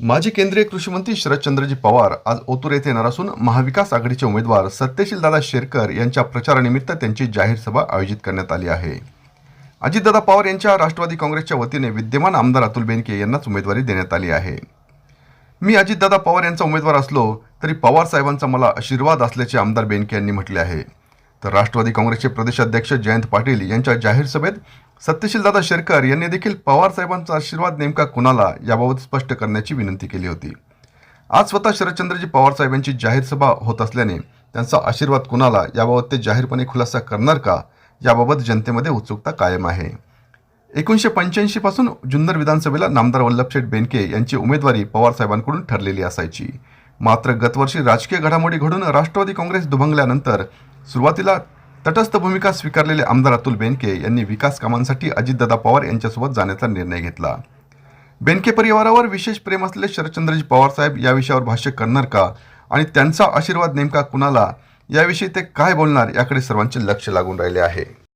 माजी केंद्रीय कृषी मंत्री शरदचंद्रजी पवार आज ओतूर येथे येणार असून महाविकास आघाडीचे उमेदवार सत्यशील दादा शेरकर यांच्या प्रचारानिमित्त त्यांची जाहीर सभा आयोजित करण्यात आली आहे. अजितदादा पवार यांच्या राष्ट्रवादी काँग्रेसच्या वतीने विद्यमान आमदार अतुल बेनके यांनाच उमेदवारी देण्यात आली आहे. मी अजितदादा पवार यांचा उमेदवार असलो तरी पवार साहेबांचा मला आशीर्वाद असल्याचे आमदार बेनके यांनी म्हटले आहे. तर राष्ट्रवादी काँग्रेसचे प्रदेशाध्यक्ष जयंत पाटील यांच्या जाहीर सभेत सत्यशीलदादा शेरकर यांनी देखील पवार साहेबांचा आशीर्वाद नेमका कुणाला याबाबत स्पष्ट करण्याची विनंती केली होती. आज स्वतः शरदचंद्रजी पवार साहेबांची जाहीर सभा होत असल्याने त्यांचा आशीर्वाद कुणाला याबाबत ते जाहीरपणे खुलासा करणार का याबाबत जनतेमध्ये उत्सुकता कायम आहे. एकोणीसशे पंच्याऐंशी पासून जुन्नर विधानसभेला नामदार वल्लभशेठ बेनके यांची उमेदवारी पवार साहेबांकडून ठरलेली असायची. मात्र गतवर्षी राजकीय घडामोडी घडून राष्ट्रवादी काँग्रेस दुभंगल्यानंतर सुरुवातीला तटस्थ भूमिका स्वीकारलेले आमदार अतुल बेनके यांनी विकास कामांसाठी अजितदादा पवार यांच्यासोबत जाण्याचा निर्णय घेतला. बेनके परिवारावर विशेष प्रेम असलेले शरदचंद्रजी पवार साहेब या विषयावर भाष्य करणार का? आणि त्यांचा आशीर्वाद नेमका कुणाला? याविषयी ते काय बोलणार? याकडे सर्वांचे लक्ष लागून राहिले आहे.